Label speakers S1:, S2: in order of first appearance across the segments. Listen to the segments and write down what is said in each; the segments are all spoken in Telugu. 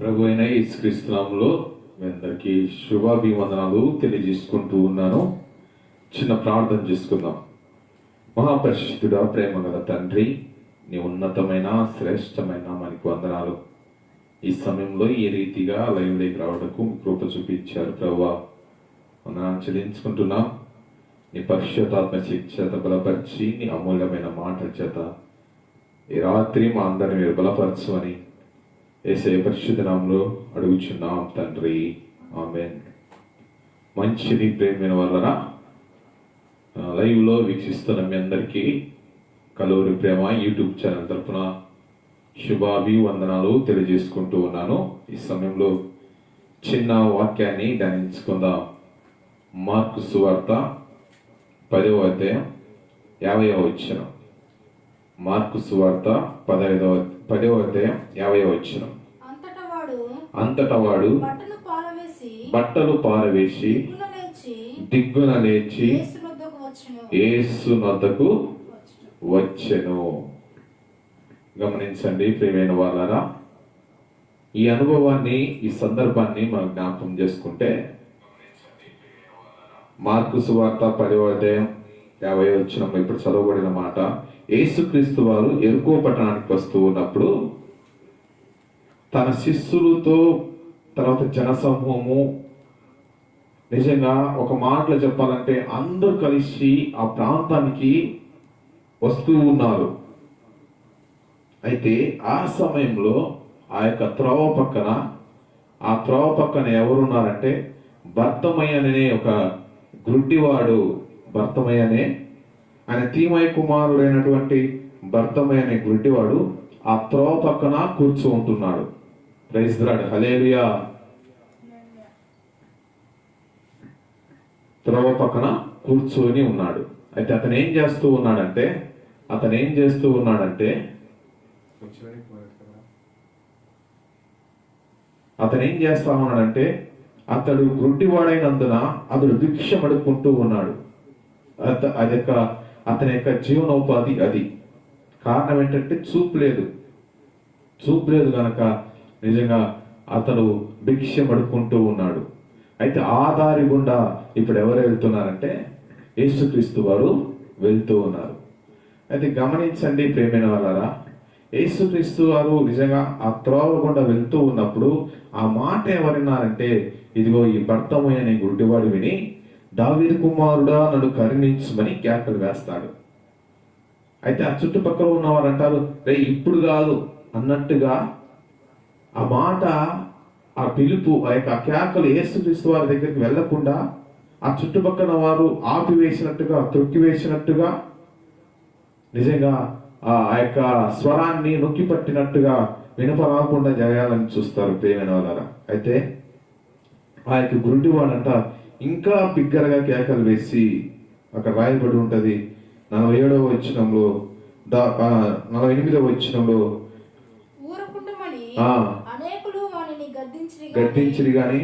S1: ప్రభు అయిన ఇస్క్రీస్లాంలో మీ అందరికీ శుభాభివందనాలు తెలియజేసుకుంటూ ఉన్నాను. చిన్న ప్రార్థన చేసుకుందాం. మహాపరిశుద్ధుడా ప్రేమ గల తండ్రి నీ ఉన్నతమైన శ్రేష్టమైన మనకు వందనాలు. ఈ సమయంలో ఈ రీతిగా లైవ్లోకి రావడానికి మీ కృప చూపించారు ప్రభు. వందనాలు చెల్లించుకుంటున్నాం. నీ పరిశుద్ధాత్మ చేత బలపరిచి నీ అమూల్యమైన మాటల చేత ఈ రాత్రి మా అందరిని మీరు బలపరచమని ఏసే పరిశుద్ధ నామంలో అడుగుచున్నాం తండ్రి. ఆమె మంచిది ప్రేమైన వలన లైవ్లో వీక్షిస్తున్న మీ అందరికీ కలూరి ప్రేమ యూట్యూబ్ ఛానల్ తరఫున శుభాభివందనాలు తెలియజేసుకుంటూ ఉన్నాను. ఈ సమయంలో చిన్న వాక్యాన్ని ధ్యానించుకుందాం. మార్కు సువార్త పదవ అధ్యాయం యాభైవ వచ్చిన మార్కు సువార్త పదహైదవ పదవ అధ్యాయం యాభైవ వచ్చిన
S2: అంతటా వాడు
S1: బట్టలు పారవేసి దిగ్గున లేచి
S2: యేసు
S1: నద్దకు వచ్చెను. గమనించండి ప్రియమైన వాళ్ళారా ఈ అనుభవాన్ని ఈ సందర్భాన్ని మనం జ్ఞాపకం చేసుకుంటే మార్కు సువార్త పదవ అధ్యాయం యాభై వచ్చినప్పుడు ఇప్పుడు చదవబడిన మాట యేసుక్రీస్తు వారు ఎరుకో పట్టణానికి వస్తూ ఉన్నప్పుడు తన శిష్యులతో తర్వాత జనసమూహము నిజంగా ఒక మాటలో చెప్పాలంటే అందరూ కలిసి ఆ ప్రాంతానికి వస్తూ ఉన్నారు. అయితే ఆ సమయంలో ఆ యొక్క త్రోవ పక్కన ఆ త్రోవ పక్కన ఎవరున్నారంటే భర్తమయ్య అనే ఒక గుడ్డివాడు భర్తమయ్య అనే ఆయన తీమయ్య కుమారుడైనటువంటి భర్తమయ్య అనే గుడ్డివాడు ఆ త్రోవ పక్కన కూర్చుంటున్నాడు ప్రైజ్రాడు హలేలియా త్రోవ పక్కన కూర్చొని ఉన్నాడు. అయితే అతను ఏం చేస్తూ ఉన్నాడంటే అతను ఏం చేస్తూ ఉన్నాడంటే అతను ఏం చేస్తా ఉన్నాడంటే అతడు గుడ్డివాడైనందున అతడు భిక్ష అడుక్కుంటూ ఉన్నాడు. అది యొక్క అతని యొక్క జీవనోపాధి అది. కారణం ఏంటంటే చూపు లేదు. చూపు లేదు కనుక నిజంగా అతను భిక్ష పడుకుంటూ ఉన్నాడు. అయితే ఆ దారి గుండా ఇప్పుడు ఎవరు వెళ్తున్నారంటే యేసుక్రీస్తు వారు వెళ్తూ ఉన్నారు. అయితే గమనించండి ప్రేమైన వాళ్ళారా యేసుక్రీస్తు వారు నిజంగా ఆ త్రోవ గుండా వెళ్తూ ఉన్నప్పుడు ఆ మాట ఎవరిన్నారంటే ఇదిగో ఈ భర్తమయ్య అనే గుడ్డివాడు విని దావీదు కుమారుడా నన్ను కరుణించమని కేకలు వేస్తాడు. అయితే ఆ చుట్టుపక్కల ఉన్నవారు అంటారు రే ఇప్పుడు కాదు. అన్నట్టుగా ఆ మాట ఆ పిలుపు ఆ యొక్క కేకలు ఏసుక్రీస్తు వారి దగ్గరికి వెళ్ళకుండా ఆ చుట్టుపక్కల వారు ఆపివేసినట్టుగా తొక్కివేసినట్టుగా నిజంగా ఆ ఆ యొక్క స్వరాన్ని నొక్కి పట్టినట్టుగా వినపరాకుండా జరగాలని చూస్తారు ప్రేమైన వాళ్ళ అయితే ఆ యొక్క గురుడివాడంట ఇంకా బిగ్గరగా కేకలు వేసి అక్కడ రాయబడి ఉంటది. నలభై ఏడవ వచ్చినంలో నలభై ఎనిమిదవ వచ్చినంలో
S2: గద్దించిరి
S1: గాని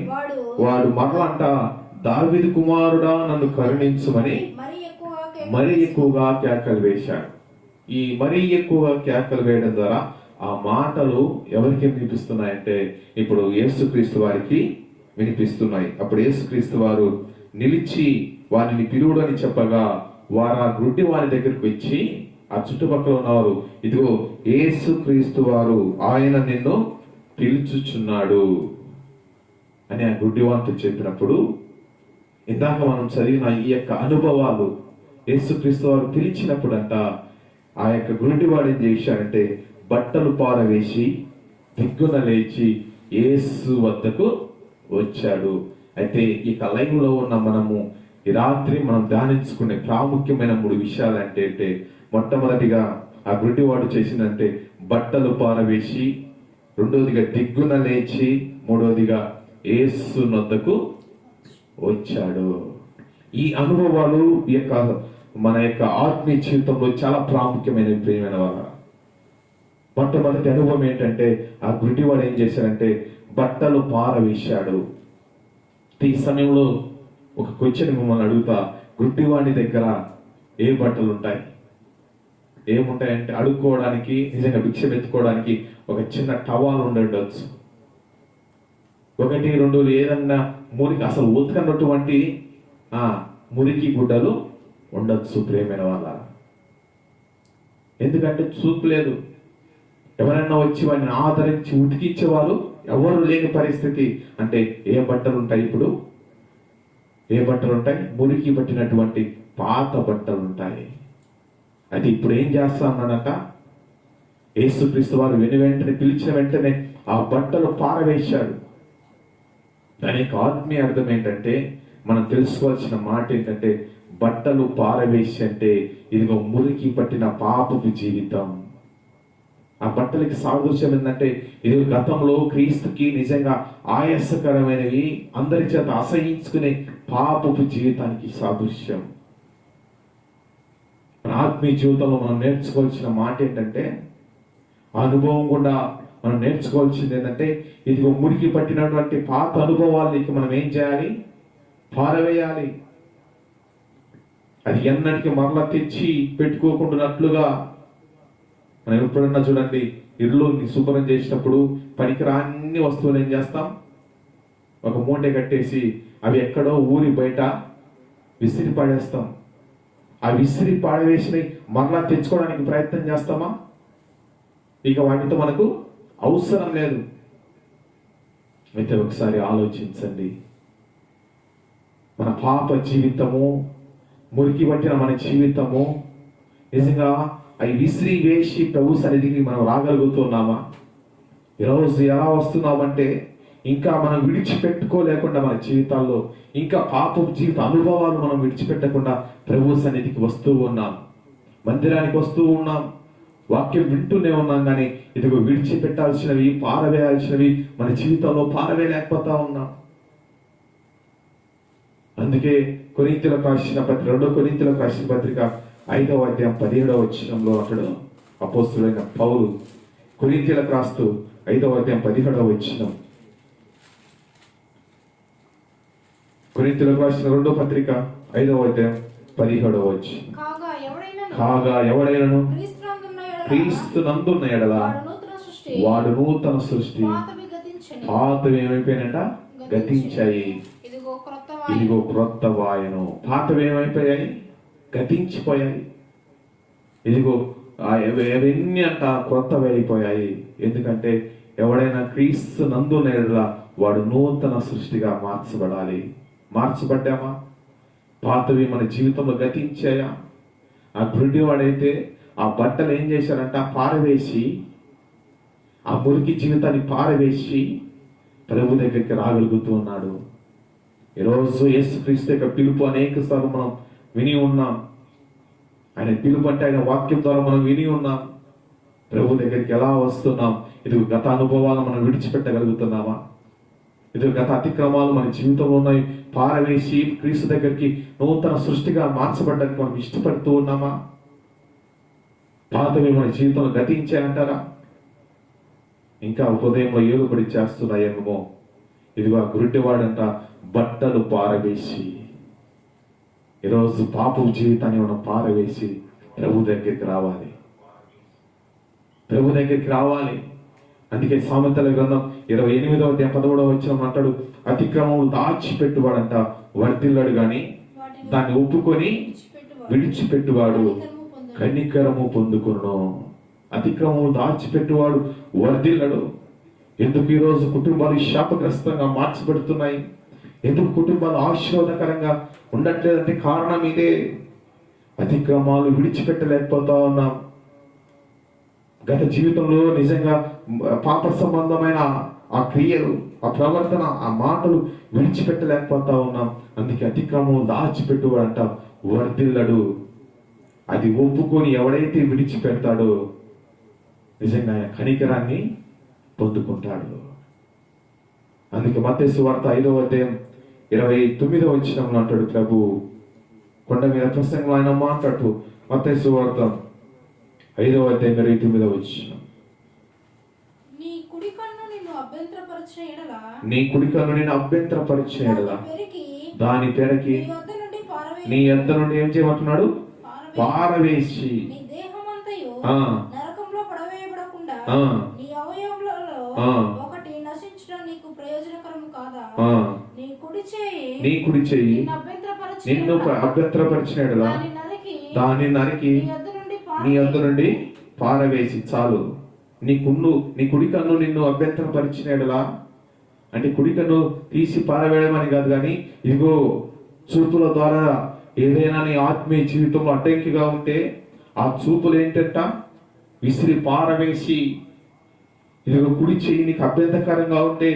S2: వాడు
S1: మరలంట దావిది కుమారుడా నన్ను కరుణించుమని.
S2: మరి ఎక్కువగా కేకలు
S1: వేశాడు. ఈ మరీ ఎక్కువగా కేకలు వేయడం ద్వారా ఆ మాటలు ఎవరికి వినిపిస్తున్నాయంటే ఇప్పుడు యేసుక్రీస్తు వారికి వినిపిస్తున్నాయి. అప్పుడు యేసుక్రీస్తు వారు నిలిచి వారిని పిలువుడని చెప్పగా వారు ఆ గుడ్డి వారి దగ్గరకు వచ్చి ఆ చుట్టుపక్కల ఉన్నవారు ఇదిగో యేసుక్రీస్తు వారు ఆయన నిన్ను పిలుచుచున్నాడు అని ఆ గుడ్డివాంతో చెప్పినప్పుడు ఇందాక మనం చదివిన ఈ యొక్క అనుభవాలు యేసుక్రీస్తు వారు పిలిచినప్పుడంట ఆ యొక్క గురుడివాడు ఏం చేశాడంటే బట్టలు పారవేసి దిగ్గున లేచి యేసు వద్దకు వచ్చాడు. అయితే ఈ లైవ్లో ఉన్న మనము ఈ రాత్రి మనం ధ్యానించుకునే ప్రాముఖ్యమైన మూడు విషయాలు అంటే అంటే మొట్టమొదటిగా ఆ గుడ్డివాడు చేసిందంటే బట్టలు పారవేసి రెండోదిగా దిగ్గున లేచి మూడోదిగా ఏసు నొద్దకు వచ్చాడు. ఈ అనుభవాలు ఈ యొక్క మన యొక్క ఆత్మీయ జీవితంలో చాలా ప్రాముఖ్యమైన ప్రియమైన వాళ్ళ మొట్టమొదటి అనుభవం ఏంటంటే ఆ గుడ్డివాడు ఏం చేశాడంటే బట్టలు పారవేశాడు. ఈ సమయంలో ఒక క్వశ్చన్ మిమ్మల్ని అడుగుతా. గుడ్డివాడి దగ్గర ఏ బట్టలు ఉంటాయి ఏముంటాయంటే అడుక్కోవడానికి నిజంగా భిక్ష పెట్టుకోవడానికి ఒక చిన్న టవాల్ ఉండి ఉండొచ్చు. ఒకటి రెండు ఏదన్నా మురికి అసలు ఉతకనటువంటి ఆ మురికి గుడ్డలు ఉండొచ్చు ప్రేమైన వాళ్ళ. ఎందుకంటే చూపు లేదు. ఎవరైనా వచ్చి వాడిని ఆదరించి ఉతికించేవారు ఎవరు లేని పరిస్థితి అంటే ఏ బట్టలు ఉంటాయి ఇప్పుడు? ఏ బట్టలు ఉంటాయి? మురికి పట్టినటువంటి పాత బట్టలు ఉంటాయి. అది ఇప్పుడు ఏం చేస్తా ఏసుక్రీస్తు యేసుక్రీస్తు వారు వెను వెంటనే పిలిచిన వెంటనే ఆ బట్టలు పారవేశాడు. దాని యొక్క ఆత్మీయ అర్థం ఏంటంటే మనం తెలుసుకోవాల్సిన మాట ఏంటంటే బట్టలు పారవేసి అంటే ఇదిగో మురికి పట్టిన పాపపు జీవితం. ఆ బట్టలకి సాదృశ్యం ఏంటంటే ఇది గతంలో క్రీస్తుకి నిజంగా ఆయాసకరమైనవి అందరి చేత అసహించుకునే పాపపు జీవితానికి సాదృశ్యం. మన ఆత్మీయ జీవితంలో మనం నేర్చుకోవాల్సిన మాట ఏంటంటే ఆ అనుభవం కూడా మనం నేర్చుకోవాల్సింది ఏంటంటే ఇదిగో మురికి పట్టినటువంటి పాత అనుభవాలకి మనం ఏం చేయాలి? పారవేయాలి. అది ఎన్నటికి మరలా తెచ్చి పెట్టుకోకుండానట్లుగా మనం ఎప్పుడన్నా చూడండి ఇల్లు శుభ్రం చేసినప్పుడు పనికిరా అన్ని వస్తువులు ఏం చేస్తాం? ఒక మూటె కట్టేసి అవి ఎక్కడో ఊరి బయట విసిరి పాడేస్తాం. ఆ విసిరి పాడవేసినవి మరలా తెచ్చుకోవడానికి ప్రయత్నం చేస్తామా? ఇక వాటితో మనకు అవసరం లేదు. అయితే ఒకసారి ఆలోచించండి. మన పాప జీవితము మురికి పట్టిన మన జీవితము నిజంగా అవి విసిరి వేసి ప్రభు సన్నిధికి మనం రాగలుగుతున్నామా? ఈరోజు ఎలా వస్తున్నామంటే ఇంకా మనం విడిచిపెట్టుకోలేకుండా మన జీవితాల్లో ఇంకా పాపం జీవిత అనుభవాలు మనం విడిచిపెట్టకుండా ప్రభు సన్నిధికి వస్తూ ఉన్నాం. మందిరానికి వస్తూ ఉన్నాం. వాక్యం వింటూనే ఉన్నాం కానీ ఇదిగో విడిచిపెట్టాల్సినవి పారవేయాల్సినవి మన జీవితంలో పారవేయలేకపోతా ఉన్నాం. అందుకే కొరింతలకు రాసిన పత్రిక రెండో కొరింతలకు రాసిన పత్రిక ఐదవ అధ్యాయం పదిహేడవ వచ్చినంలో అతడు అపోస్తులైన పౌలు కొరింతలకు రాస్తూ ఐదవ అధ్యాయం పదిహేడవ వచ్చినం కొరింతలకు రాసిన రెండో పత్రిక ఐదవ అధ్యాయం పదిహేడవ వచ్చి
S2: కాగా ఎవడైనా
S1: కాగా ఎవడైనను? క్రీస్తు నందున్న ఎడల.
S2: వాడు నూతన సృష్టి. పాతవి
S1: ఏమైపోయినాయంట? గతించాయి.
S2: ఇదిగో క్రొత్త
S1: ఇదిగో క్రొత్త వాయను. పాతవి ఏమైపోయాయి? గతించిపోయాయి ఇదిగో ఎవ- అవన్నీ అంట క్రొత్తవైపోయాయి అయిపోయాయి ఎందుకంటే ఎవడైనా క్రీస్తు నందు నేడులా వాడు నూతన సృష్టిగా మార్చబడాలి. మార్చబడ్డామా? పాతవి మన జీవితంలో గతించాయా? ఆ గుడ్డివాడైతే ఆ బట్టలు ఏం చేశారంట పారవేసి ఆ మురికి జీవితాన్ని పారవేసి ప్రభు దగ్గరికి రాగలుగుతూ ఉన్నాడు. ఈరోజు యేసుక్రీస్తు యొక్క పిలుపు అనేక సార్లు మనం విని ఉన్నాం. ఆయన పిలుపు ఆయన వాక్యం ద్వారా మనం విని ఉన్నాం. ప్రభు దగ్గరికి ఎలా వస్తున్నాం? ఇది గత అనుభవాలు మనం విడిచిపెట్టగలుగుతున్నామా? ఇది గత అతిక్రమాలు మన జీవితంలో ఉన్నాయి. పారవేసి క్రీస్తు దగ్గరికి నూతన సృష్టిగా మార్చబడ్డానికి మనం ఇష్టపడుతూ ఉన్నామా? పాతవి మన జీవితంలో గతించాయంటారా? ఇంకా ఉదయంలో ఏలుబడి చేస్తున్నాయేమో. ఇదిగో ఆ గురుడ్డివాడంట బట్టలు పారవేసి. ఈరోజు పాపం జీవితాన్ని మనం పారవేసి ప్రభు దగ్గరికి రావాలి. ప్రభు దగ్గరికి రావాలి. అందుకే సామెతల గ్రంథం ఇరవై ఎనిమిదవ అధ్యాయం పదమూడవ వచ్చిన అంటాడు అతిక్రమం దాచిపెట్టువాడంట వర్ధిల్లాడు గాని
S2: వాటిని
S1: దాన్ని ఒప్పుకొని
S2: విడిచిపెట్టువాడు. కనికరము
S1: పొందుకును. అతిక్రమము దాచిపెట్టువాడు వర్ధిల్లడు. ఎందుకు ఈరోజు కుటుంబాలు శాపగ్రస్తంగా మార్చబడుతున్నాయి? ఎందుకు కుటుంబాలు ఆశీర్వాదకరంగా ఉండట్లేదంటే కారణం ఇదే. అతిక్రమాలు విడిచిపెట్టలేకపోతా ఉన్నాం. గత జీవితంలో నిజంగా పాప సంబంధమైన ఆ క్రియలు ఆ ప్రవర్తన ఆ మాటలు విడిచిపెట్టలేకపోతా ఉన్నాం. అందుకే అతిక్రమం దాచిపెట్టువాడంట వర్ధిల్లడు. అది ఒప్పుకొని ఎవడైతే విడిచిపెడతాడో నిజంగా ఆయన కనికరాన్ని పొందుకుంటాడు. అందుకే మత్స్సు వార్త ఐదవ అధ్యాయం ఇరవై తొమ్మిదవ వచ్చినంలో అంటాడు ప్రభు. కొండ మీద ప్రసంగంలో ఆయన మాట్లాడుతూ మత్తేసు వార్త ఐదవ అధ్యాయం ఇరవై తొమ్మిదవ వచ్చిన
S2: నీ కుడి కన్ను నిన్ను అభ్యంతరపరిచిన ఎడల?
S1: నీ కుడికను నేను
S2: పెరికి
S1: దాని పెరకి
S2: నీ వద్ద నుండి
S1: ఏం చేయమంటున్నాడు. పారవేసి.
S2: ఒకటి నశించడం నీకు ప్రయోజనకరము
S1: ఆ,
S2: నీ కుడి చేయి నిన్ను అభ్యంతరపరచిన
S1: నిన్ను
S2: ఎడల
S1: అభ్యంతరపరిచిన ఎడల
S2: దాన్ని నరికి నీ యొద్ద నుండి
S1: పారవేసి చాలు. నీ కున్ను నీ కుడి కన్ను నిన్ను అభ్యంతరపరిచిన ఎడలా అంటే కుడి కన్ను తీసి పారవేయడం అని కాదు కానీ ఇదిగో చూపుల ద్వారా ఏదైనా నీ ఆత్మీయ జీవితంలో అడ్డంకిగా ఉంటే ఆ చూపులు ఏంటంట? విసిరి పారవేసి ఇదిగో కుడి చెయ్యి నీకు అభ్యంతరకరంగా ఉంటే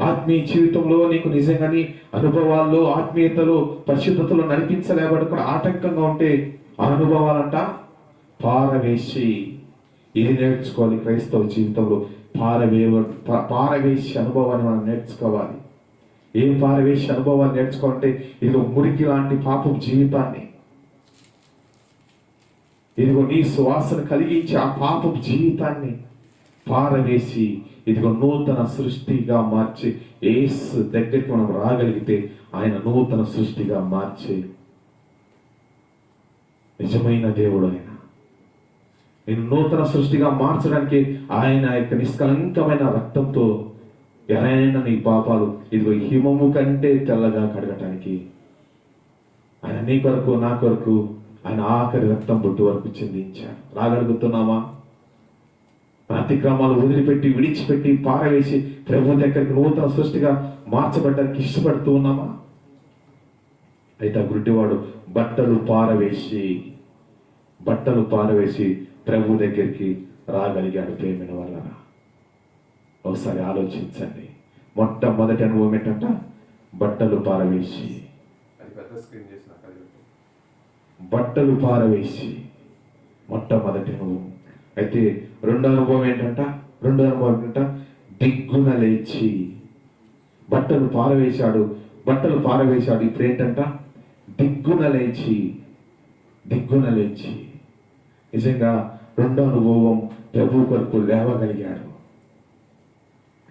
S1: ఆత్మీయ జీవితంలో నీకు నిజంగాని అనుభవాల్లో ఆత్మీయతలో పరిశుద్ధతలో నడిపించలేబడకుండా ఆటంకంగా ఉంటే ఆ అనుభవాలంట పారవేసి. ఇది నేర్చుకోవాలి క్రైస్తవ జీవితంలో. పారవే పారవేసి అనుభవాన్ని మనం నేర్చుకోవాలి. ఏం పారవేసి అనుభవాన్ని నేర్చుకోవాలంటే ఇది మురికి లాంటి పాపం జీవితాన్ని. ఇదిగో నీ సువాసన కలిగించి ఆ పాపం జీవితాన్ని పారవేసి ఇదిగో నూతన సృష్టిగా మార్చి ఏసు దగ్గరికి మనం రాగలిగితే ఆయన నూతన సృష్టిగా మార్చి నిజమైన దేవుడు ఆయన. నేను నూతన సృష్టిగా మార్చడానికి ఆయన యొక్క నిష్కలంకమైన రక్తంతో ఎరైన నీ పాపాలు ఇదిగో హిమము కంటే తెల్లగా కడగటానికి ఆయన నీ కొరకు నా కొరకు ఆయన ఆఖరి రక్తం బొట్టు వరకు చెందించాడు. రాగలుగుతున్నామా? అతిక్రమాలు వదిలిపెట్టి విడిచిపెట్టి పారవేసి ప్రభు దగ్గరికి నూతన సృష్టిగా మార్చబడ్డానికి ఇష్టపడుతూ ఉన్నామా? అయితే ఆ గుడ్డివాడు బట్టలు పారవేసి బట్టలు పారవేసి ప్రభు దగ్గరికి రాగలిగాడు ప్రేమిన వల్ల ఒకసారి ఆలోచించండి. మొట్టమొదటి అనుభవం ఏంటంట? బట్టలు పారవేసి. బట్టలు పారవేసి. మొట్టమొదటి అనుభవం. అయితే రెండో అనుభవం ఏంటంట? రెండో అనుభవం ఏంటంట? దిగ్గున లేచి బట్టలు పారవేశాడు. బట్టలు పారవేశాడు ఇప్పుడు ఏంటంట? దిగ్గున లేచి దిగ్గున లేచి. నిజంగా రెండో అనుభవం ప్రభు కొరకు లేవగలిగాడు.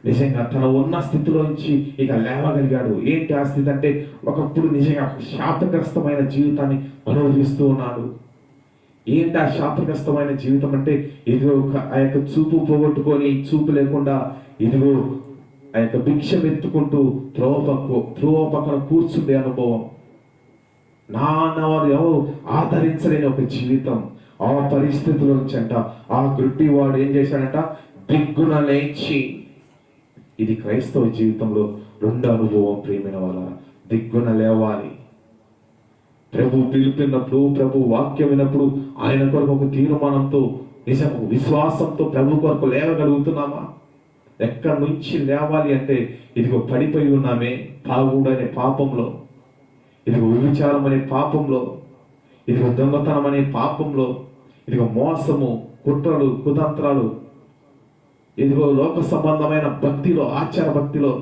S1: నిజంగా తన ఉన్న స్థితిలోంచి ఇక లేవగలిగాడు. ఏంటి ఆ స్థితి అంటే ఒకప్పుడు నిజంగా శాపగ్రస్తమైన జీవితాన్ని అనుభవిస్తూ ఉన్నాడు. ఏంటి ఆ శాపగ్రస్తమైన జీవితం అంటే? ఇదిగో ఒక- ఆ యొక్క చూపు పోగొట్టుకొని చూపు లేకుండా ఇదిగో ఆ యొక్క భిక్షం ఎత్తుకుంటూ త్రోవ పక్క త్రోవ పక్కన కూర్చుండే అనుభవం. నాన్న వారు ఎవరు? ఆదరించలేని ఒక జీవితం. ఆ పరిస్థితిలో అంట ఆ గుడ్డి వాడు ఏం చేశాడంట? దిగ్గున లేచి. ఇది క్రైస్తవ జీవితంలో రెండు అనుభవం ప్రేమైన వాళ్ళ. దిగ్గున లేవాలి. ప్రభు పిలిపినప్పుడు ప్రభు వాక్యం విన్నప్పుడు ఆయన కొరకు ఒక తీర్మానంతో నిజము విశ్వాసంతో ప్రభు కొరకు లేవగలుగుతున్నామా? ఎక్కడి నుంచి లేవాలి అంటే ఇదిగో పడిపోయి ఉన్నామే తాగుడు అనే పాపంలో ఇదిగో వ్యభిచారం అనే పాపంలో ఇదిగో దొంగతనం అనే పాపంలో ఇదిగో మోసము కుట్రలు కుతంత్రాలు ఇదిగో లోక సంబంధమైన భక్తిలో ఆచార భక్తిలో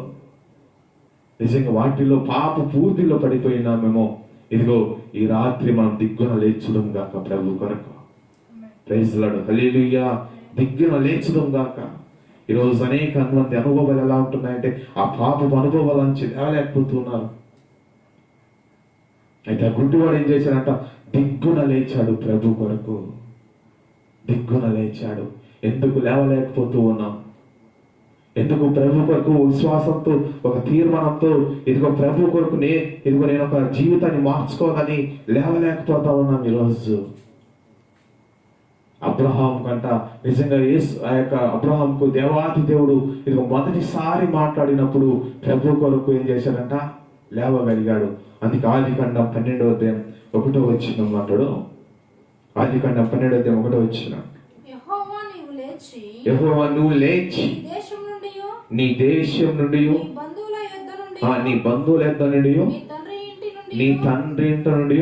S1: నిజంగా వాటిలో పాప పూర్తిలో పడిపోయినామేమో ఇదిగో ఈ రాత్రి మనం దిగ్గున లేచుడం గాక ప్రభు కొరకు. ప్రైజ్లాడు హలీలుయ్యా దిగ్గున లేచుడం గాక. ఈరోజు అనేక మంది అనుభవాలు ఎలా ఉంటున్నాయంటే ఆ పాపపు అనుభవాల నుంచి లేవలేకపోతున్నారు అయితే ఆ గుడ్డివాడు ఏం చేశాడంట? దిగ్గున లేచాడు ప్రభు కొరకు. దిగ్గున లేచాడు. ఎందుకు లేవలేకపోతూ ఉన్నాం? ఎందుకు ప్రభు కొరకు విశ్వాసంతో ఒక తీర్మానంతో ఇదిగో ప్రభు కొరకు నే ఇదిగో నేను ఒక జీవితాన్ని మార్చుకోవాలని లేవలేకపోతా ఉన్నాం ఈరోజు. అబ్రహాం కంట నిజంగా యేసు ఆ యొక్క అబ్రహాంకు దేవాది దేవుడు ఇదిగో మొదటిసారి మాట్లాడినప్పుడు ప్రభు కొరకు ఏం చేశాడంట? లేవగలిగాడు. అందుకే ఆది ఖండం పన్నెండవ అధ్యాయం ఒకటో వచ్చిన మాట్లాడు ఆది ఖండం పన్నెండవ అధ్యాయం ఒకటో వచ్చిన
S2: యెహోవా
S1: నువ్వు లేచి
S2: నీ దేశం నుండి
S1: నీ
S2: బంధువుల యొద్ద నుండి
S1: నీ
S2: తండ్రి ఇంటి నుండి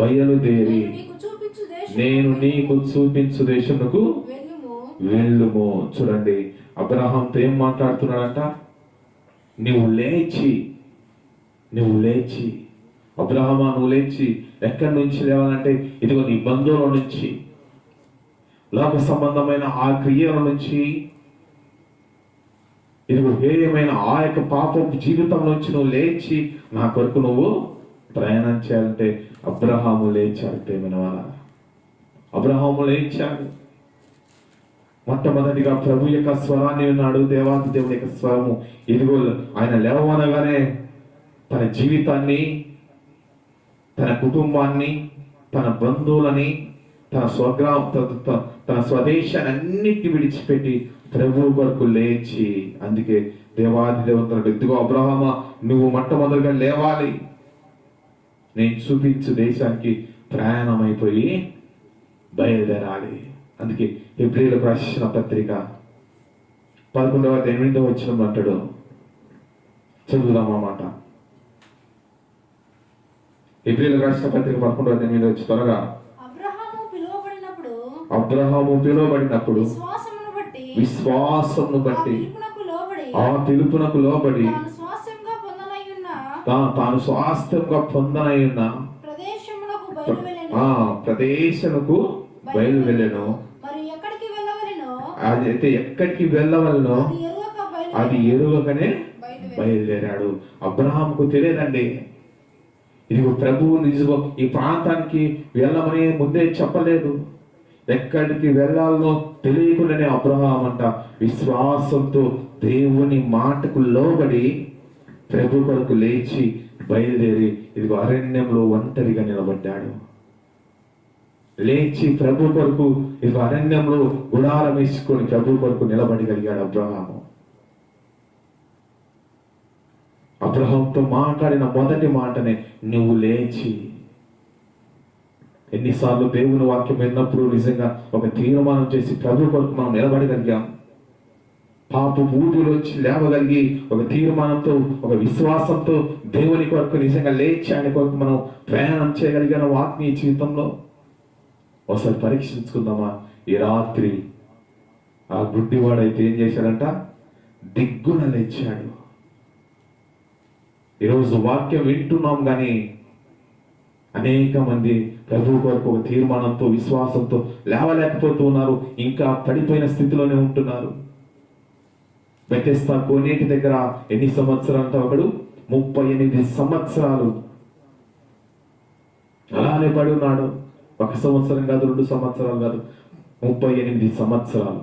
S2: బయలుదేరి.
S1: నేను నీకు చూపించు దేశమునకు
S2: వెళ్ళుము.
S1: వెళ్ళుము. చూడండి అబ్రహాంతో ఏం మాట్లాడుతున్నాడంట? నువ్వు లేచి నువ్వు లేచి అబ్రహమా నువ్వు లేచి ఎక్కడి నుంచి లేవాలంటే ఇదిగో నీ బంధువుల నుంచి లోక సంబంధమైన ఆ క్రియల నుంచి ఇదిగో హేయమైన ఆ యొక్క పాపపు జీవితం నుంచి నువ్వు లేచి నా కొరకు నువ్వు ప్రయాణం చేయాలంటే అబ్రహాము లేచాడు ప్రేమైన వాళ్ళ అబ్రహాము లేచాడు. మొట్టమొదటిగా ప్రభు యొక్క స్వరాన్ని విన్నాడు. దేవాది దేవుడి యొక్క స్వరము. ఇదిగో ఆయన లేవనగానే తన జీవితాన్ని తన కుటుంబాన్ని తన బంధువులని తన స్వగ్రా త- తన స్వదేశాన్ని అన్నిటి విడిచిపెట్టి ప్రభు కొరకు లేచి అందుకే దేవాది దేవతలు ఎత్తుగో అబ్రహమ నువ్వు మొట్టమొదటిగా లేవాలి. నేను చూపించు దేశానికి ప్రయాణం అయిపోయి బయలుదేరాలి. అందుకే ఏప్రిల్ రాసిన పత్రిక పదకొండవ ఎనిమిదవ వచ్చిన అంటాడు. చదువుదాం అన్నమాట ఏప్రిల్ రాసిన పత్రిక పదకొండవ ఎనిమిది వచ్చి త్వరగా.
S2: అబ్రహాము పిలువబడినప్పుడు
S1: అబ్రహాము పిలువబడినప్పుడు
S2: విశ్వాసమును బట్టి ఆ పిలుపునకు లోబడి తాను
S1: స్వాస్థ్యంగా పొందనై ఉన్న
S2: ప్రదేశమునకు
S1: బయలు వెళ్ళను
S2: మరి ఎక్కడికి వెళ్ళవలెనో?
S1: అది అయితే ఎక్కడికి వెళ్ళవలనో?
S2: అది బయలువెళ్ళెను.
S1: బయలుదేరాడు. అబ్రహాంకు తెలియదండి. ఇదిగో ప్రభువు నిజమో ఈ ప్రాంతానికి వెళ్ళమని ముందే చెప్పలేదు. ఎక్కడికి వెళ్ళాలనో తెలియకుండానే అబ్రహాం అంట విశ్వాసంతో దేవుని మాటకు లోబడి ప్రభు కొరకు లేచి బయలుదేరి ఇదిగో అరణ్యంలో ఒంటరిగా నిలబడ్డాడు. లేచి ప్రభు కొరకు ఇదిగో అరణ్యంలో గుడారం వేసుకొని ప్రభు కొరకు నిలబడగలిగాడు అబ్రహాము. అబ్రహంతో మాట్లాడిన మొదటి మాటనే నువ్వు లేచి ఎన్నిసార్లు దేవుని వాక్యం విన్నప్పుడు నిజంగా ఒక తీర్మానం చేసి ప్రభు కొరకు మనం నిలబడగలిగాం. పాప ఊపిలోంచి లేవగలిగి ఒక తీర్మానంతో ఒక విశ్వాసంతో దేవుని కొరకు నిజంగా లేచి ఆయన కొరకు మనం ప్రయాణం చేయగలిగిన ఆత్మీయ జీవితంలో. ఒకసారి పరీక్షించుకుందామా? ఈ రాత్రి ఆ గుడ్డివాడైతే ఏం చేశాడంట? దిగ్గున లేచాడు. ఈరోజు వాక్యం వింటున్నాం కానీ అనేక మంది ప్రభు కొరకు ఒక తీర్మానంతో విశ్వాసంతో లేవలేకపోతూ ఉన్నారు. ఇంకా పడిపోయిన స్థితిలోనే ఉంటున్నారు. బెతెస్తా కోనేటి దగ్గర ఎన్ని సంవత్సరాలు ఒకడు? ముప్పై ఎనిమిది సంవత్సరాలు. అలానే పడి ఉన్నాడు. ఒక సంవత్సరం కాదు రెండు సంవత్సరాలు కాదు. ముప్పై ఎనిమిది సంవత్సరాలు.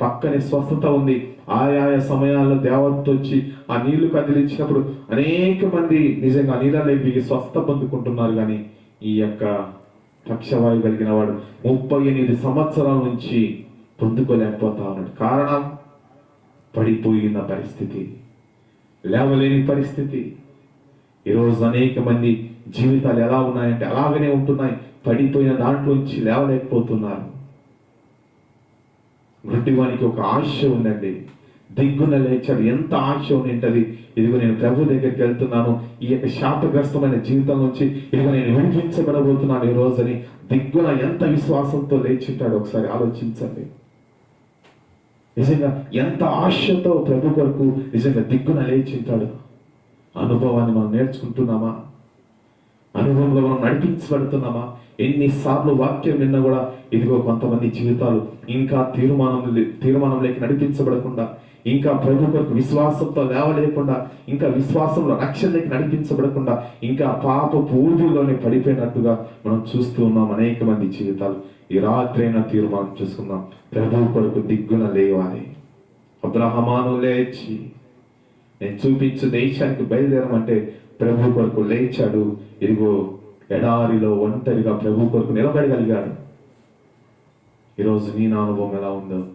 S1: పక్కనే స్వస్థత ఉంది. ఆయా సమయాల్లో దేవత వచ్చి ఆ నీళ్ళు కదిలించినప్పుడు అనేక మంది నిజంగా నీళ్ళలో దిగి స్వస్థ పొందుకుంటున్నారు కానీ ఈ యొక్క పక్షవాయు కలిగిన వాడు ముప్పై ఎనిమిది సంవత్సరాల నుంచి పొందుకోలేకపోతా ఉన్నాడు. కారణం? పడిపోయిన పరిస్థితి. లేవలేని పరిస్థితి. ఈరోజు అనేక మంది జీవితాలు ఎలా ఉన్నాయంటే అలాగనే ఉంటున్నాయి. పడిపోయిన దాంట్లోంచి లేవలేకపోతున్నారు. గుడ్డివానికి ఒక ఆశ ఉందండి. దిగ్గున లేచాడు. ఎంత ఆశ ఉంటుంది ఇదిగో నేను ప్రభు దగ్గరికి వెళ్తున్నాను. ఈ యొక్క శాపగ్రస్తమైన జీవితం నుంచి ఇదిగో నేను విడిపించబడబోతున్నాను ఈ రోజని. దిగ్గున ఎంత విశ్వాసంతో లేచింటాడు ఒకసారి ఆలోచించండి. నిజంగా ఎంత ఆశతో ప్రభు కొరకు నిజంగా దిగ్గున లేచింటాడు. అనుభవాన్ని మనం నేర్చుకుంటున్నామా? అనుభవంలో మనం నడిపించబడుతున్నామా? ఎన్నిసార్లు వాక్యం విన్నా కూడా ఇదిగో కొంతమంది జీవితాలు ఇంకా తీర్మానం లే- తీర్మానంలోకి నడిపించబడకుండా ఇంకా ప్రభు కొరకు విశ్వాసంతో లేవలేకుండా ఇంకా విశ్వాసంలో రక్షణలోకి నడిపించబడకుండా ఇంకా పాప పూజల్లోనే పడిపోయినట్టుగా మనం చూస్తూ ఉన్నాం అనేక మంది జీవితాలు. ఈ రాత్రైనా తీర్మానం చేసుకుందాం. ప్రభు కొరకు దిగ్గున లేవాలి. అబ్రహమాను లేచి నేను చూపించు దేశానికి బయలుదేరమంటే ప్రభు కొరకు లేచాడు. ఇదిగో ఎడారిలో ఒంటరిగా ప్రభు కొరకు నిలబడగలిగాడు. ఈరోజు నీ నా అనుభవం ఎలా ఉందో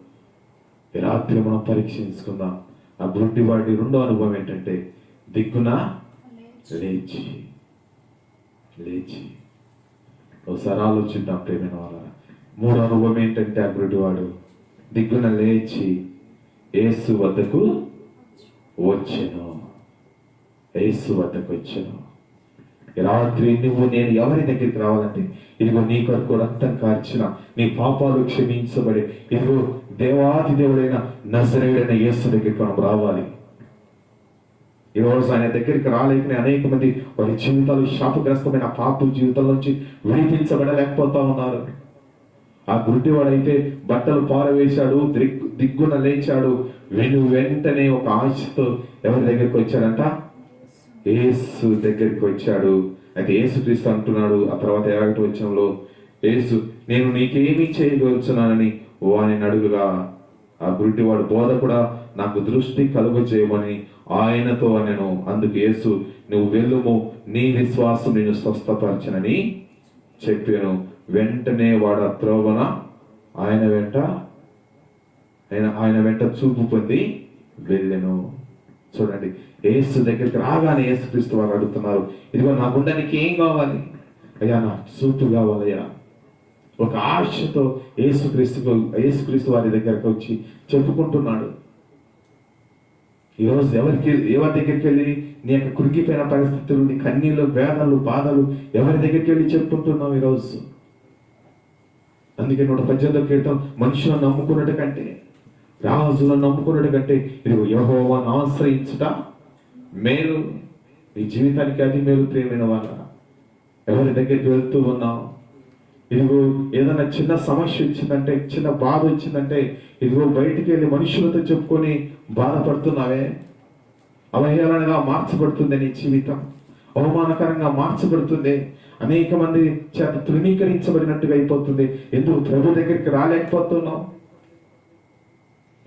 S1: ఈ రాత్రి మనం పరీక్షించుకుందాం. ఆ గుడ్డివాడి రెండో అనుభవం ఏంటంటే దిగ్గున లేచి లేచి. ఒకసారి ఆలోచిద్దాం ప్రేమైన వాళ్ళ మూడో అనుభవం ఏంటంటే ఆ గుడ్డివాడు దిగ్గున లేచి ఏసు వద్దకు వచ్చెను. యేసు వద్దకు వచ్చాను. రాత్రి నువ్వు నేను ఎవరి దగ్గరికి రావాలంటే ఇదిగో నీ కొరకు రక్తం కార్చిన నీ పాపాలు క్షమించబడి ఇదిగో దేవాది దేవుడైన నజరేడైన యేసు దగ్గరికి మనం రావాలి. ఈరోజు ఆయన దగ్గరికి రాలేకనే అనేక మంది వారి జీవితాలు శాపగ్రస్తమైన పాప జీవితం నుంచి విడిపించబడలేకపోతా ఉన్నారు. ఆ గుడ్డివాడైతే బట్టలు పారవేశాడు దిగ్గున లేచాడు వెను వెంటనే ఒక ఆశతో ఎవరి దగ్గరికి వచ్చాడంట? ఏసు దగ్గరికి వచ్చాడు. అయితే ఏసు క్రీస్తు అంటున్నాడు ఆ తర్వాత ఏడాటి వచ్చంలో? ఏసు నేను నీకేమీ చేయగలుగుతున్నానని వాని అడుగులా. ఆ గురిటివాడు బోధ కూడా నాకు దృష్టి కలుగు చేయమని ఆయనతో నేను అందుకు యేసు నువ్వు వెళ్ళుము నీ విశ్వాసం నేను స్వస్థపరచనని చెప్పాను. వెంటనే వాడు ఆ త్రోవన ఆయన వెంట ఆయన ఆయన వెంట చూపు పొంది వెళ్ళెను. చూడండి ఏసు దగ్గరికి రాగానే ఏసుక్రీస్తు వారు అడుగుతున్నారు ఇదిగో నాకు ఉండడానికి ఏం కావాలి? అయ్యా నా చూపు కావాలయ్యా. ఒక ఆశతో యేసుక్రీస్తుకు ఏసుక్రీస్తు వారి దగ్గరకు వచ్చి చెప్పుకుంటున్నాడు. ఈరోజు ఎవరికి ఎవరి దగ్గరికి వెళ్ళి నీ యొక్క కురికిపోయిన పరిస్థితులు నీ కన్నీళ్ళు వేదనలు బాధలు ఎవరి దగ్గరికి వెళ్ళి చెప్పుకుంటున్నావు ఈరోజు? అందుకే నూట పద్దెనిమిదో కీర్తం మనుషులను నమ్ముకున్నట్టు కంటే రాజులను నమ్ముకున్నట్టు కంటే ఇదిగో యహోవాను ఆశ్రయించుట మేలు. నీ జీవితానికి అది మేలు ప్రియమైన వాళ్ళ ఎవరి దగ్గరికి వెళ్తూ ఉన్నావు? ఇదిగో ఏదైనా చిన్న సమస్య వచ్చిందంటే చిన్న బాధ వచ్చిందంటే ఇదిగో బయటికి వెళ్ళి మనుషులతో చెప్పుకొని బాధపడుతున్నావే? అవహేళనగా మార్చబడుతుంది నీ జీవితం. అవమానకరంగా మార్చబడుతుంది. అనేక మంది చేత తృణీకరించబడినట్టుగా అయిపోతుంది. ఎందుకు ప్రభు దగ్గరికి రాలేకపోతున్నావు?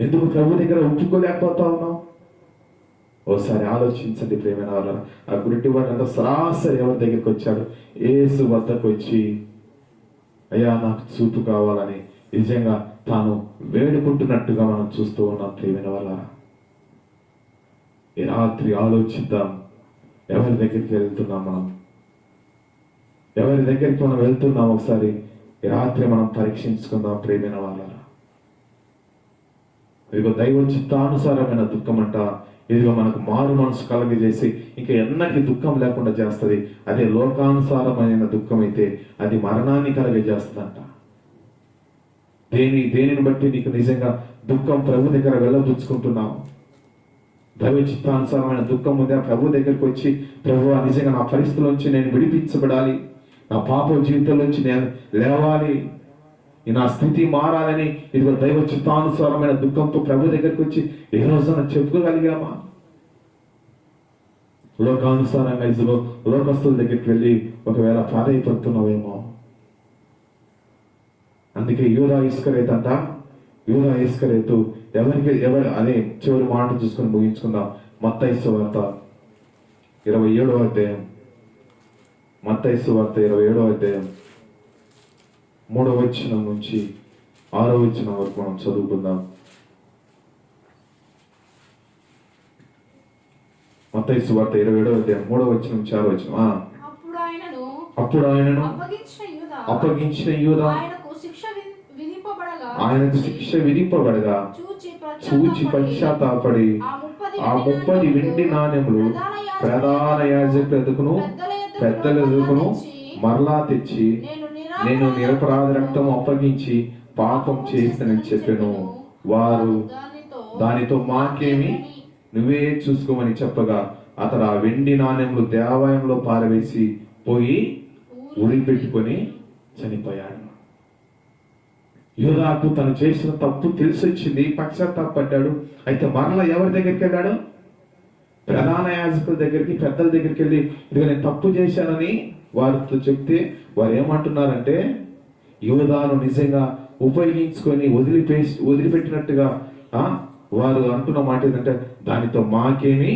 S1: ఎందుకు ప్రభు దగ్గర ఉంచుకోలేకపోతా ఉన్నావు? ఓసారి ఆలోచించండి ప్రేమైన వాళ్ళ ఆ గురిటి వాడంతా సరాసరి ఎవరి దగ్గరికి వచ్చాడు? ఏసు వద్దకు వచ్చి అయ్యా నాకు చూపు కావాలని నిజంగా తాను వేడుకుంటున్నట్టుగా మనం చూస్తూ ఉన్నాం ప్రేమైన వాళ్ళ ఈ రాత్రి ఆలోచిద్దాం ఎవరి దగ్గరికి వెళ్తున్నాం మనం? ఎవరి దగ్గరికి మనం వెళ్తున్నాం ఒకసారి? రాత్రి మనం పరీక్షించుకుందాం ప్రేమైన వాళ్ళ ఇదిగో దైవ చిత్తానుసారమైన దుఃఖం అంట ఇదిగో మనకు మారు మనసు కలగజేసి ఇంకా ఎన్నటికీ దుఃఖం లేకుండా చేస్తుంది. అదే లోకానుసారమైన దుఃఖం అయితే అది మరణాన్ని కలగజేస్తుందంట. దేని దేనిని బట్టి నీకు నిజంగా దుఃఖం ప్రభు దగ్గర వెళ్ళదుచ్చుకుంటున్నావు దైవ చిత్తానుసారమైన దుఃఖం ఉంది ఆ ప్రభు దగ్గరికి వచ్చి ప్రభు నిజంగా నా పరిస్థితుల నుంచి నేను విడిపించబడాలి. నా పాప జీవితంలోంచి నేను లేవాలి. నా స్థితి మారాలని ఇదిగో దైవ చిత్తానుసారమైన దుఃఖంతో ప్రభు దగ్గరికి వచ్చి ఏ రోజున చెప్పుకోగలిగామా? లోకానుసారంగా ఇదిగో లోకస్తుల దగ్గరికి వెళ్ళి ఒకవేళ ప్రాధాయపడుతున్నావేమో అందుకే యూదా ఇస్కరేతంట యూరా ఇస్కరేతు ఎవరికి ఎవరు అదే చివరి మాట చూసుకొని ముగించుకుందాం. మత్తైసు వార్త ఇరవై ఏడవ అధ్యాయం. మత్తైసు వార్త ఇరవై ఏడవ అధ్యాయం. మూడవ వచనం నుంచి ఆరో వచనం వరకు మనం చదువుకుందాం. మత్తైసు వార్త ఇరవై ఏడవ అధ్యాయం మూడవ వచనం నుంచి ఆరో వచనం. ఆ,
S2: అప్పుడు ఆయనను అప్పగించిన యూదా. ఆయనకు శిక్ష విధి- విధింపబడగా చూచి
S1: పశ్చాత్తాపడి
S2: ఆ ముప్పది
S1: వెండి నాణెములు ప్రధాన యాజకుల ఎదుకును పెద్దల ఎదుకును మరలా తెచ్చి నేను నిరపరాధ రక్తం అప్పగించి పాపం చేస్తానని చెప్పాను. వారు దానితో మాకేమి? నువ్వే చూసుకోమని చెప్పగా అతడు ఆ వెండి నాణెములు దేవాలయంలో పారవేసి పోయి ఉరి పెట్టుకొని చనిపోయాడు. యూదాకు తను చేసిన తప్పు తెలిసి వచ్చింది పశ్చాత్తాపడ్డాడు. అయితే మరలా ఎవరి దగ్గరికి వెళ్ళాడు? ప్రధాన యాజకుల దగ్గరికి పెద్దల దగ్గరికి వెళ్ళి ఇదిగో నేను తప్పు చేశానని వారితో చెప్తే వారు ఏమంటున్నారంటే యువదాను నిజంగా ఉపయోగించుకొని వదిలిపే వదిలిపెట్టినట్టుగా ఆ వారు అంటున్న మాట ఏంటంటే దానితో మాకేమి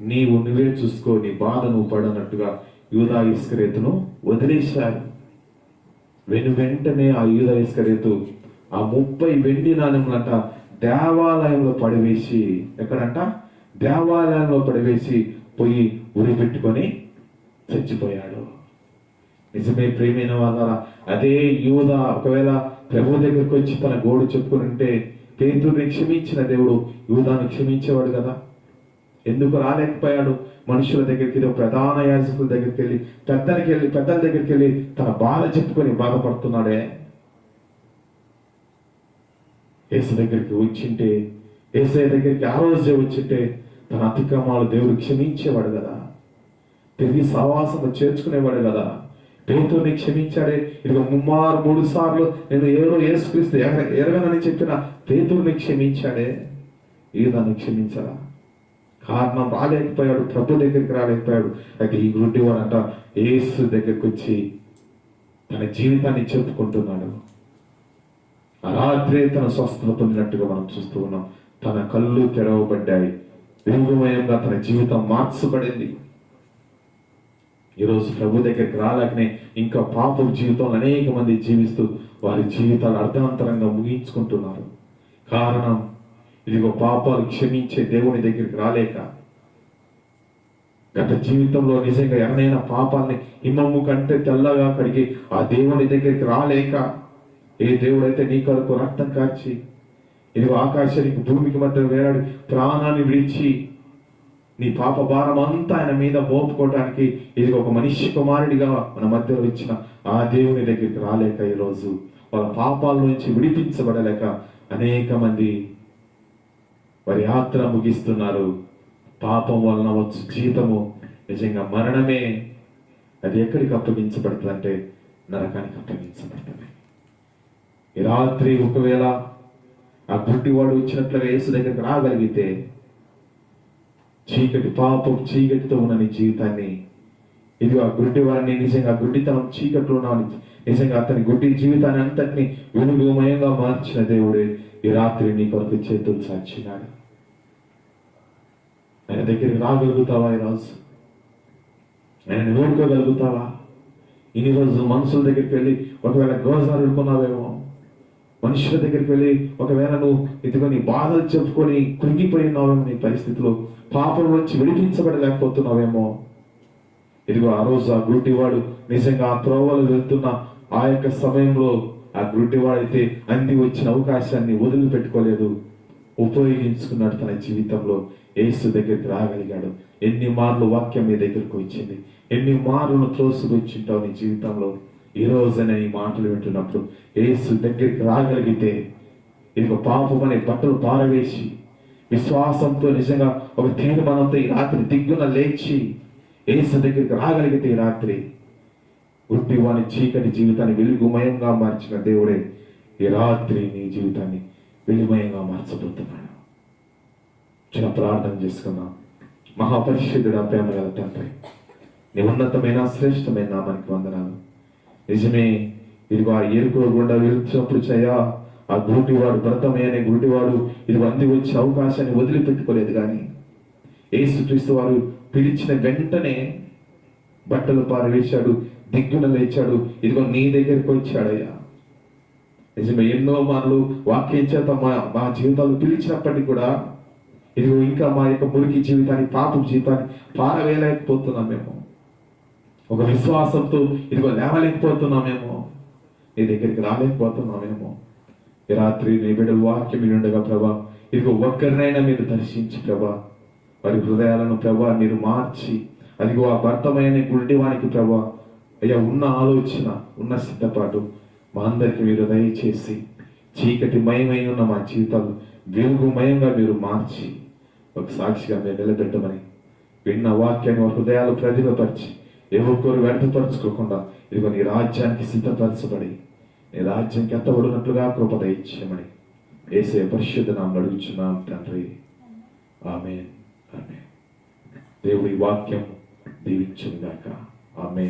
S1: నీవు నువ్వే చూసుకో నీ బాధ నువ్వు పడనట్టుగా యూదా ఇస్కరేతును వదిలేశారు. వెను వెంటనే ఆ యూదా ఇస్కరేతు ఆ ముప్పై వెండి నాణ్యములంట దేవాలయంలో పడివేసి ఎక్కడంట? దేవాలయంలో పడివేసి పోయి ఉరి పెట్టుకొని చచ్చిపోయాడు. నిజమే ప్రేమైన వాళ్ళ అదే యూద ఒకవేళ ప్రభు దగ్గరికి వచ్చి తన గోడు చెప్పుకుని ఉంటే పేతుడిని క్షమించిన దేవుడు యూదాను క్షమించేవాడు కదా? ఎందుకు రాలేకపోయాడు? మనుషుల దగ్గరికి ప్రధాన యాజకుల దగ్గరికి వెళ్ళి పెద్దలకి వెళ్ళి పెద్దల దగ్గరికి వెళ్ళి తన బాధ చెప్పుకొని బాధపడుతున్నాడే? ఏసు దగ్గరికి వచ్చింటే ఏసఐ దగ్గరికి ఆ రోజే వచ్చింటే తన అతిక్రమాలు దేవుడు క్షమించేవాడు కదా? తిరిగి సహవాసము చేర్చుకునేవాడు కదా. పేతోని క్షమించాడే? ఇదిగో ముమ్మారు మూడు సార్లు నేను ఎవరో ఏసుక్రీస్తు ఎర- ఎరగనని చెప్పిన పేతుని క్షమించాడే? ఈదాన్ని క్షమించరా? కారణం రాలేకపోయాడు ప్రభు దగ్గరికి రాలేకపోయాడు. అయితే ఈ గుడ్డి వాడంట ఏసు దగ్గరికి వచ్చి తన జీవితాన్ని చెప్పుకుంటున్నాడు. ఆ రాత్రే తన స్వస్థత పొందినట్టుగా మనం చూస్తూ ఉన్నాం. తన కళ్ళు తెరవబడ్డాయి. వెలుగుమయంగా తన జీవితం మార్చబడింది. ఈరోజు ప్రభు దగ్గరికి రాలేకనే ఇంకా పాప జీవితంలో అనేక మంది జీవిస్తూ వారి జీవితాలు అర్థవంతరంగా ముగించుకుంటున్నారు. కారణం ఇదిగో పాపాలు క్షమించే దేవుని దగ్గరికి రాలేక గత జీవితంలో నిజంగా ఎవరైనా పాపాలని హిమము కంటే తెల్లగా కడిగి ఆ దేవుని దగ్గరికి రాలేక ఏ దేవుడైతే నీ కొరకు రక్తం కాచి ఇదిగో ఆకాశానికి భూమికి మధ్య వేలాడి ప్రాణాన్ని విడిచి నీ పాప భారం అంతా ఆయన మీద మోపుకోవడానికి ఇది ఒక మనిషి కుమారుడిగా మన మధ్యలో ఇచ్చిన ఆ దేవుని దగ్గరికి రాలేక ఈరోజు వాళ్ళ పాపాల నుంచి విడిపించబడలేక అనేక మంది వారి యాత్ర ముగిస్తున్నారు. పాపం వలన వచ్చు జీతము నిజంగా మరణమే. అది ఎక్కడికి అప్పగించబడుతుంది అంటే నరకానికి అప్పగించబడుతుంది. ఈ రాత్రి ఒకవేళ ఆ గుడ్డివాడు వచ్చినట్లుగా యేసు దగ్గరికి రాగలిగితే చీకటి పాపం చీకటితో ఉన్న నీ జీవితాన్ని. ఇది ఆ గుడ్డి వారిని నిజంగా గుడ్డితనం చీకట్లో ఉన్న నిజంగా అతని గుడ్డి జీవితాన్ని అంతటిని వెలుగుమయంగా మార్చిన దేవుడే ఈ రాత్రి నీ కొరకు చేతులు సాక్షినాడు ఆయన దగ్గరికి రాగలుగుతావా ఈరోజు ఆయన వేడుకోగలుగుతావా ఇన్ని రోజు మనుషుల దగ్గరికి వెళ్ళి ఒకవేళ గోజాలు అనుకున్నావేమో మనుషుల దగ్గరికి వెళ్ళి ఒకవేళ నువ్వు ఇదిగో బాధలు చెప్పుకొని కృంగిపోయినావేమో నీ పరిస్థితిలో పాపం నుంచి విడిపించబడలేకపోతున్నావేమో. ఇదిగో ఆ రోజు ఆ గుడ్డివాడు నిజంగా ఆ త్రోవలు వెళ్తున్న ఆ యొక్క సమయంలో ఆ గుడ్డివాడైతే అంది వచ్చిన అవకాశాన్ని వదిలిపెట్టుకోలేదు. ఉపయోగించుకున్నాడు తన జీవితంలో. ఏసు దగ్గరికి రాగలిగాడు. ఎన్ని మార్లు వాక్యం మీ దగ్గరకు వచ్చింది? ఎన్ని మార్లు త్రోసుకొచ్చింటావు నీ జీవితంలో? ఈ రోజున ఈ మాటలు వింటున్నప్పుడు యేసు దగ్గరికి రాగలిగితే ఇదిగో పాపం అనే బట్టలు పారవేసి విశ్వాసంతో నిజంగా ఒక తీర్మానంతో ఈ రాత్రి దిగ్గున లేచి యేసు దగ్గరికి రాగలిగితే ఈ రాత్రి గుడ్డి వాని చీకటి జీవితాన్ని వెలుగుమయంగా మార్చిన దేవుడే ఈ రాత్రి నీ జీవితాన్ని వెలుగుమయంగా మార్చబోతున్నాడు. చిన్న ప్రార్థన చేసుకుందాం. మహాపరిషుద్ధుడ ప్రేమ గల తండ్రి నీ ఉన్నతమైన శ్రేష్టమైన నామానికి వందనాలు. నిజమే. ఇదిగో ఆ ఏరుకుల గుండా వెళ్తున్నప్పుడు చయ్యా ఆ గుడ్డివాడు భర్తమే అనే గుడ్డివాడు ఇది అంది వచ్చే అవకాశాన్ని వదిలిపెట్టుకోలేదు కానీ ఏసుక్రీస్తు వారు పిలిచిన వెంటనే బట్టలు పారవేశాడు దిగ్గున లేచాడు. ఇదిగో నీ దగ్గరికి వచ్చాడయ్యా. నిజమే ఎన్నో మార్లు వాక్యం చేత మా మా జీవితాలు పిలిచినప్పటికీ కూడా ఇదిగో ఇంకా మా యొక్క మురికి జీవితాన్ని పాపం జీవితాన్ని పారవేయలేకపోతున్నాం మేము. ఒక విశ్వాసంతో ఇదిగో లేవలేకపోతున్నామేమో నీ దగ్గరికి రాలేకపోతున్నామేమో. ఈ రాత్రి నీ బిడ్డలు వాక్యం ఉండగా ప్రభా ఇదిగో ఒక్కరినైనా మీరు దర్శించి ప్రభా వారి హృదయాలను ప్రభా మీరు మార్చి అదిగో ఆ భర్తమైన గుడ్డివానికి ప్రభా అయ్యా ఉన్న ఆలోచన ఉన్న సిద్ధపాటు మా అందరికి మీరు దయచేసి చీకటి మయమై ఉన్న మా జీవితాలు వెలుగుమయంగా మీరు మార్చి ఒక సాక్షిగా మీరు నిలబెట్టమని విన్న వాక్యాన్ని హృదయాలు ప్రతిభపరిచి ఏ ఒక్కరు వ్యర్థపరచుకోకుండా ఇదిగో నీ రాజ్యానికి సిద్ధపరచబడి నీ రాజ్యానికి ఎత్తబడినట్లుగా కృప దయచేయమని వేసే పరిశుద్ధ నా అడుగుచున్నాం తండ్రి. ఆమె ఆమె దేవుడి వాక్యం దీవించుగాక ఆమె